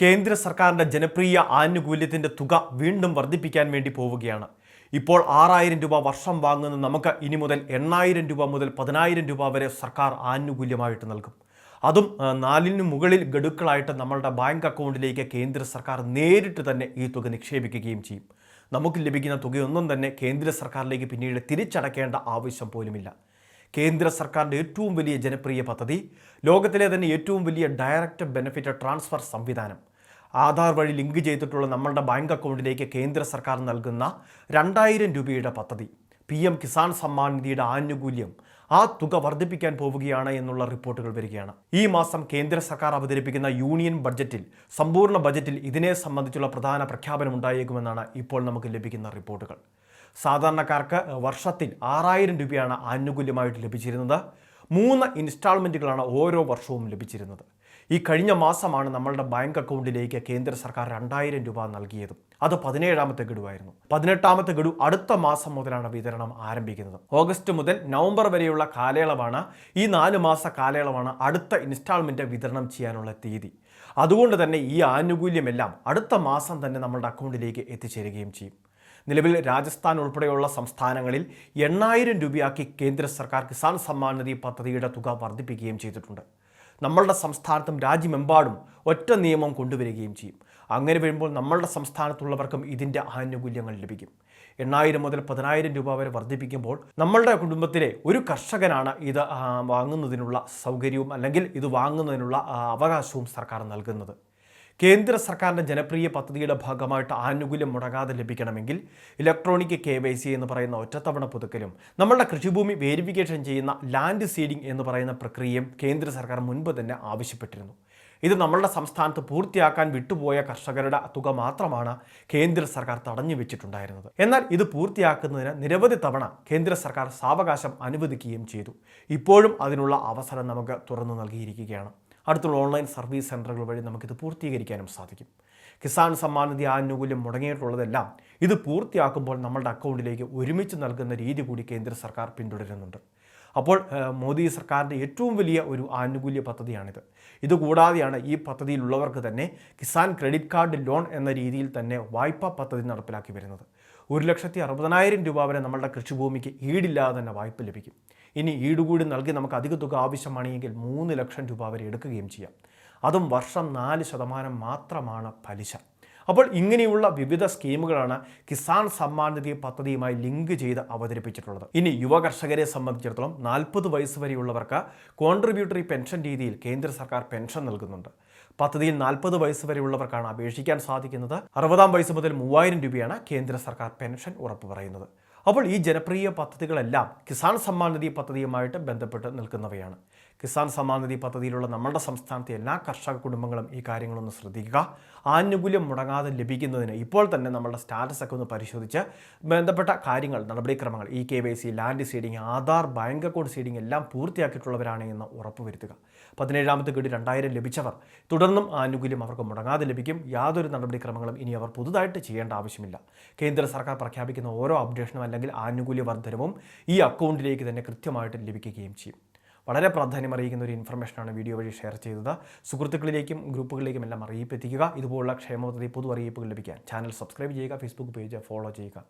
കേന്ദ്ര സർക്കാരിന്റെ ജനപ്രിയ ആനുകൂല്യത്തിന്റെ തുക വീണ്ടും വർദ്ധിപ്പിക്കാൻ വേണ്ടി പോവുകയാണ്. ഇപ്പോൾ ആറായിരം രൂപ വർഷം വാങ്ങുന്ന നമുക്ക് ഇനി മുതൽ എണ്ണായിരം രൂപ മുതൽ പതിനായിരം രൂപ വരെ സർക്കാർ ആനുകൂല്യമായിട്ട് നൽകും. അതും നാലിന് മുകളിൽ ഗഡുക്കളായിട്ട് നമ്മളുടെ ബാങ്ക് അക്കൗണ്ടിലേക്ക് കേന്ദ്ര സർക്കാർ നേരിട്ട് തന്നെ ഈ തുക നിക്ഷേപിക്കുകയും ചെയ്യും. നമുക്ക് ലഭിക്കുന്ന തുകയൊന്നും തന്നെ കേന്ദ്ര സർക്കാരിലേക്ക് പിന്നീട് തിരിച്ചടക്കേണ്ട ആവശ്യം പോലുമില്ല. കേന്ദ്ര സർക്കാരിന്റെ ഏറ്റവും വലിയ ജനപ്രിയ പദ്ധതി ലോകത്തിലെ തന്നെ ഏറ്റവും വലിയ ഡയറക്റ്റ് ബെനിഫിറ്റ് ട്രാൻസ്ഫർ സംവിധാനം. ആധാർ വഴി ലിങ്ക് ചെയ്തിട്ടുള്ള നമ്മളുടെ ബാങ്ക് അക്കൗണ്ടിലേക്ക് കേന്ദ്ര സർക്കാർ നൽകുന്ന രണ്ടായിരം രൂപയുടെ പദ്ധതി. പി എം കിസാൻ സമ്മാൻ നിധിയുടെ ആനുകൂല്യം ആ തുക വർദ്ധിപ്പിക്കാൻ പോവുകയാണ് എന്നുള്ള റിപ്പോർട്ടുകൾ വരികയാണ്. ഈ മാസം കേന്ദ്ര സർക്കാർ അവതരിപ്പിക്കുന്ന യൂണിയൻ ബഡ്ജറ്റിൽ സമ്പൂർണ ബജറ്റിൽ ഇതിനെ സംബന്ധിച്ചുള്ള പ്രധാന പ്രഖ്യാപനം ഉണ്ടായേക്കുമെന്നാണ് ഇപ്പോൾ നമുക്ക് ലഭിക്കുന്ന റിപ്പോർട്ടുകൾ. സാധാരണക്കാർക്ക് വർഷത്തിൽ ആറായിരം രൂപയാണ് ആനുകൂല്യമായിട്ട് ലഭിച്ചിരുന്നത്. മൂന്ന് ഇൻസ്റ്റാൾമെന്റുകളാണ് ഓരോ വർഷവും ലഭിച്ചിരുന്നത്. ഈ കഴിഞ്ഞ മാസമാണ് നമ്മളുടെ ബാങ്ക് അക്കൗണ്ടിലേക്ക് കേന്ദ്ര സർക്കാർ രണ്ടായിരം രൂപ നൽകിയതും. അത് പതിനേഴാമത്തെ ഗഡുവായിരുന്നു. പതിനെട്ടാമത്തെ ഗഡു അടുത്ത മാസം മുതലാണ് വിതരണം ആരംഭിക്കുന്നത്. ഓഗസ്റ്റ് മുതൽ നവംബർ വരെയുള്ള കാലയളവാണ് ഈ നാല് മാസ കാലയളവാണ് അടുത്ത ഇൻസ്റ്റാൾമെന്റ് വിതരണം ചെയ്യാനുള്ള തീയതി. അതുകൊണ്ട് തന്നെ ഈ ആനുകൂല്യമെല്ലാം അടുത്ത മാസം തന്നെ നമ്മളുടെ അക്കൗണ്ടിലേക്ക് എത്തിച്ചേരുകയും ചെയ്യും. നിലവിൽ രാജസ്ഥാൻ ഉൾപ്പെടെയുള്ള സംസ്ഥാനങ്ങളിൽ എണ്ണായിരം രൂപയാക്കി കേന്ദ്ര സർക്കാർ കിസാൻ സമ്മാൻ നിധി പദ്ധതിയുടെ തുക വർദ്ധിപ്പിക്കുകയും ചെയ്തിട്ടുണ്ട്. നമ്മളുടെ സംസ്ഥാനത്തും രാജ്യമെമ്പാടും ഒറ്റ നിയമം കൊണ്ടുവരികയും ചെയ്യും. അങ്ങനെ വരുമ്പോൾ നമ്മളുടെ സംസ്ഥാനത്തുള്ളവർക്കും ഇതിന്റെ ആനുകൂല്യങ്ങൾ ലഭിക്കും. എണ്ണായിരം മുതൽ പതിനായിരം രൂപ വരെ വർദ്ധിപ്പിക്കുമ്പോൾ നമ്മളുടെ കുടുംബത്തിലെ ഒരു കർഷകനാണ് ഇത് വാങ്ങുന്നതിനുള്ള സൗകര്യവും അല്ലെങ്കിൽ ഇത് വാങ്ങുന്നതിനുള്ള അവകാശവും സർക്കാർ നൽകുന്നത്. കേന്ദ്ര സർക്കാരിന്റെ ജനപ്രിയ പദ്ധതിയുടെ ഭാഗമായിട്ട് ആനുകൂല്യം മുടങ്ങാതെ ലഭിക്കണമെങ്കിൽ ഇലക്ട്രോണിക് കെ വൈ സി എന്ന് പറയുന്ന ഒറ്റത്തവണ പുതുക്കലും നമ്മളുടെ കൃഷിഭൂമി വേരിഫിക്കേഷൻ ചെയ്യുന്ന ലാൻഡ് സീഡിംഗ് എന്ന് പറയുന്ന പ്രക്രിയയും കേന്ദ്ര സർക്കാർ മുൻപ് തന്നെ ആവശ്യപ്പെട്ടിരുന്നു. ഇത് നമ്മളുടെ സംസ്ഥാനത്ത് പൂർത്തിയാക്കാൻ വിട്ടുപോയ കർഷകരുടെ തുക മാത്രമാണ് കേന്ദ്ര സർക്കാർ തടഞ്ഞു വെച്ചിട്ടുണ്ടായിരുന്നത്. എന്നാൽ ഇത് പൂർത്തിയാക്കുന്നതിന് നിരവധി തവണ കേന്ദ്ര സർക്കാർ സാവകാശം അനുവദിക്കുകയും ചെയ്തു. ഇപ്പോഴും അതിനുള്ള അവസരം നമുക്ക് തുറന്നു നൽകിയിരിക്കുകയാണ്. അടുത്തുള്ള ഓൺലൈൻ സർവീസ് സെന്ററുകൾ വഴി നമുക്കിത് പൂർത്തീകരിക്കാനും സാധിക്കും. കിസാൻ സമ്മാൻ നിധി ആനുകൂല്യം മുടങ്ങിയിട്ടുള്ളതെല്ലാം ഇത് പൂർത്തിയാക്കുമ്പോൾ നമ്മളുടെ അക്കൗണ്ടിലേക്ക് ഒരുമിച്ച് നൽകുന്ന രീതി കൂടി കേന്ദ്ര സർക്കാർ പിന്തുടരുന്നുണ്ട്. അപ്പോൾ മോദി സർക്കാരിന്റെ ഏറ്റവും വലിയ ഒരു ആനുകൂല്യ പദ്ധതിയാണിത്. ഇതുകൂടാതെയാണ് ഈ പദ്ധതിയിലുള്ളവർക്ക് തന്നെ കിസാൻ ക്രെഡിറ്റ് കാർഡ് ലോൺ എന്ന രീതിയിൽ തന്നെ വായ്പാ പദ്ധതി നടപ്പിലാക്കി വരുന്നത്. ഒരു ലക്ഷത്തി അറുപതിനായിരം രൂപ വരെ നമ്മളുടെ കൃഷിഭൂമിക്ക് ഈടില്ലാതെ തന്നെ വായ്പ ലഭിക്കും. ഇനി ഈടുകൂടി നൽകി നമുക്ക് അധിക തുക ആവശ്യമാണെങ്കിൽ മൂന്ന് ലക്ഷം രൂപ വരെ എടുക്കുകയും ചെയ്യാം. അതും വർഷം നാല് ശതമാനം മാത്രമാണ് പലിശ. അപ്പോൾ ഇങ്ങനെയുള്ള വിവിധ സ്കീമുകളാണ് കിസാൻ സമ്മാൻ നിധി പദ്ധതിയുമായി ലിങ്ക് ചെയ്ത് അവതരിപ്പിച്ചിട്ടുള്ളത്. ഇനി യുവ കർഷകരെ സംബന്ധിച്ചിടത്തോളം നാൽപ്പത് വയസ്സ് വരെയുള്ളവർക്ക് കോൺട്രിബ്യൂട്ടറി പെൻഷൻ രീതിയിൽ കേന്ദ്ര സർക്കാർ പെൻഷൻ നൽകുന്നുണ്ട്. പദ്ധതിയിൽ നാൽപ്പത് വയസ്സ് വരെയുള്ളവർക്കാണ് അപേക്ഷിക്കാൻ സാധിക്കുന്നത്. അറുപതാം വയസ്സ് മുതൽ മൂവായിരം രൂപയാണ് കേന്ദ്ര സർക്കാർ പെൻഷൻ ഉറപ്പ് പറയുന്നത്. അപ്പോൾ ഈ ജനപ്രിയ പദ്ധതികളെല്ലാം കിസാൻ സമ്മാൻ നിധി പദ്ധതിയുമായിട്ട് ബന്ധപ്പെട്ട് നിൽക്കുന്നവയാണ്. കിസാൻ സമ്മാൻ നിധി പദ്ധതിയിലുള്ള നമ്മുടെ സംസ്ഥാനത്തെ എല്ലാ കർഷക കുടുംബങ്ങളും ഈ കാര്യങ്ങളൊന്ന് ശ്രദ്ധിക്കുക. ആനുകൂല്യം മുടങ്ങാതെ ലഭിക്കുന്നതിന് ഇപ്പോൾ തന്നെ നമ്മുടെ സ്റ്റാറ്റസ് ഒക്കെ ഒന്ന് പരിശോധിച്ച് ബന്ധപ്പെട്ട കാര്യങ്ങൾ നടപടിക്രമങ്ങൾ E K Y C land seeding Aadhaar bank account seeding എല്ലാം പൂർത്തിയാക്കിയിട്ടുള്ളവരാണ് എന്ന് ഉറപ്പുവരുത്തുക പതിനേഴാമത്തെ ഗഡു രണ്ടായിരം ലഭിച്ചവർ. തുടർന്നും ആനുകൂല്യം അവർക്ക് മുടങ്ങാതെ ലഭിക്കും. യാതൊരു നടപടിക്രമങ്ങളും ഇനി അവർ പുതുതായിട്ട് ചെയ്യേണ്ട ആവശ്യമില്ല. കേന്ദ്ര സർക്കാർ പ്രഖ്യാപിക്കുന്ന ഓരോ അപ്ഡേഷനും അല്ലെങ്കിൽ ആനുകൂല്യ വർധനവും ഈ അക്കൗണ്ടിലേക്ക് തന്നെ കൃത്യമായിട്ട് ലഭിക്കുകയും ചെയ്യും. വളരെ പ്രാധാന്യം അറിയിക്കുന്ന ഒരു ഇൻഫർമേഷനാണ് വീഡിയോ വഴി ഷെയർ ചെയ്തത്. സുഹൃത്തുക്കളിലേക്കും ഗ്രൂപ്പുകളിലേക്കും എല്ലാം അറിയിപ്പ് എത്തിക്കുക. ഇതുപോലുള്ള ക്ഷേമപദ്ധതി പൊതു അറിയിപ്പുകൾ ലഭിക്കാൻ ചാനൽ സബ്സ്ക്രൈബ് ചെയ്യുക ഫേസ്ബുക്ക് പേജ് ഫോളോ ചെയ്യുക.